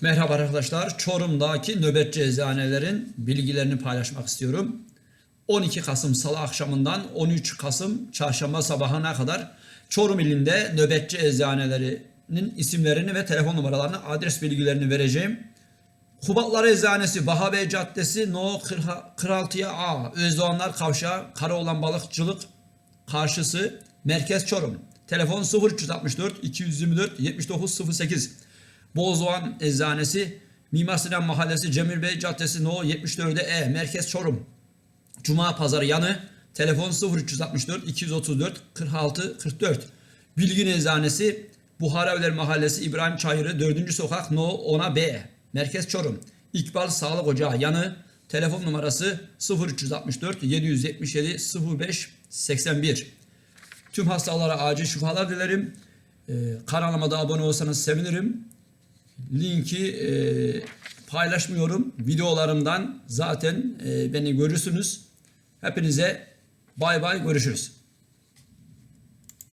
Merhaba arkadaşlar. Çorum'daki nöbetçi eczanelerin bilgilerini paylaşmak istiyorum. 12 Kasım Salı akşamından 13 Kasım Çarşamba sabahına kadar Çorum ilinde nöbetçi eczanelerinin isimlerini ve telefon numaralarını, adres bilgilerini vereceğim. Kubatlar Eczanesi, Bahabey Caddesi, No 46'ya A, Özdoğanlar Kavşağı, Karaoğlan Balıkçılık karşısı, Merkez Çorum. Telefon 0364 224 7908. Bozdoğan Eczanesi, Mimar Sinan Mahallesi, Cemil Bey Caddesi, No 74'e E, Merkez Çorum. Cuma Pazarı yanı, telefon 0364 234 46 44. Bilgin Eczanesi, Buharaevler Mahallesi, İbrahim Çayırı, 4. Sokak, No 10'a B, Merkez Çorum. İkbal Sağlık Ocağı yanı, telefon numarası 0364 777 05 81. Tüm hastalara acil şifalar dilerim. Ee, kanalıma da abone olsanız sevinirim. Linki e, paylaşmıyorum. Videolarımdan zaten e, beni görürsünüz. Hepinize bay bay görüşürüz.